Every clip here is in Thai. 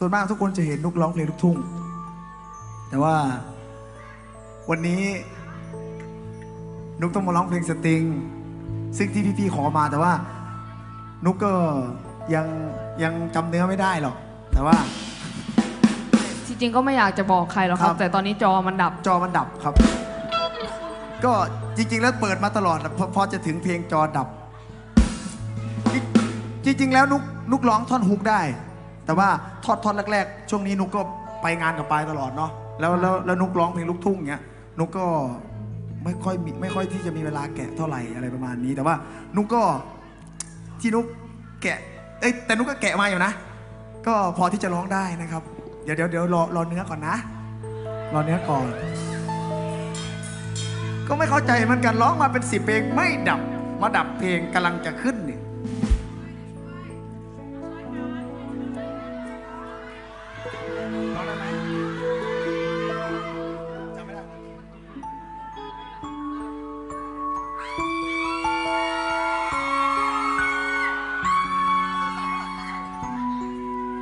ส่วนมากทุกคนจะเห็นนุกร้องเพลงลูกทุ่ง แต่ว่าวันนี้นุกต้องมาร้องเพลงสตริง ซึ่งที่พี่ๆขอมาแต่ว่า นุกก็ยังยังจำเนื้อไม่ได้หรอก แต่ว่าจริงๆก็ไม่อยากจะบอกใครหรอกครัครับ บ แต่ตอนนี้จอมันดับ จอมันดับครับ ก็จริง ๆ แล้วเปิดมาตลอดพอพอจะถึงเพลงจอดับ จริงๆแล้วนุกนุกร้องท่อนฮุกได้ แต่ว่าทอดทอนแรกๆ ช่วงนี้นุกก็ไปงานกับปายตลอดเนาะแล้วแล้วแล้วนุกร้องเพลงลูกทุ่งเงี้ยนุกก็ไม่ค่อยมีไม่ค่อยที่จะมีเวลาแกะเท่าไหร่อะไรประมาณนี้ แต่ว่านุกก็ที่นุกแกะเอ้ยแต่นุกก็แกะมาอยู่นะ ก็พอที่จะร้องได้นะครับ เดี๋ยวเดี๋ยวเดี๋ยวรอรอเนื้อก่อนนะ รอเนื้อก่อน ก็ไม่เข้าใจเหมือนกันร้องมาเป็นสิบเพลงไม่ดับมาดับเพลงกำลังจะขึ้นเนี่ย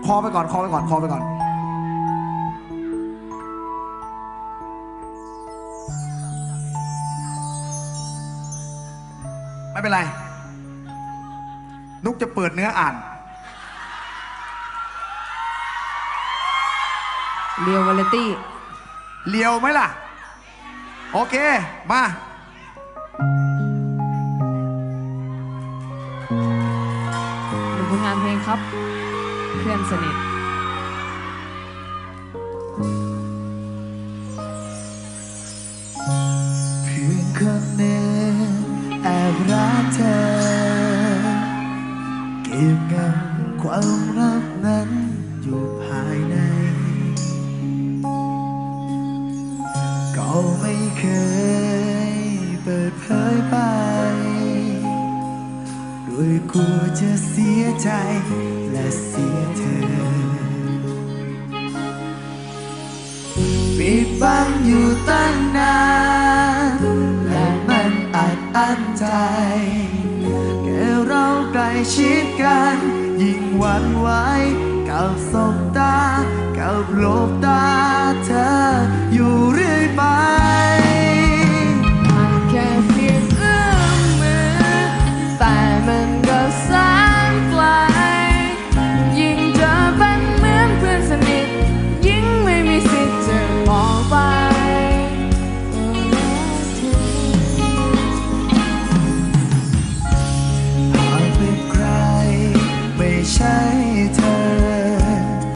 คอไปก่อน คอไปก่อน คอไปก่อน ไม่เป็นไร นุกจะเปิดเนื้ออ่าน เรียววาเลตี้ เลียวไหมล่ะ โอเค มาหนึ่งผลงานเพลงครับ เพื่อนสนิทเพียงคนหนึ่งแอบรักเธอ เก็บงำความรักนั้นอยู่ภายใน ก็ไม่เคย ว่ากลัวจะเสียใจและเสียเธอ ปิดบังอยู่ตั้งนาน และมันอัดอั้นใจแค่เราใกล้ชิดกัน ยิ่งหวั่นไหวกับสบตา กับโลบตาเธออยู่เรื่อยไป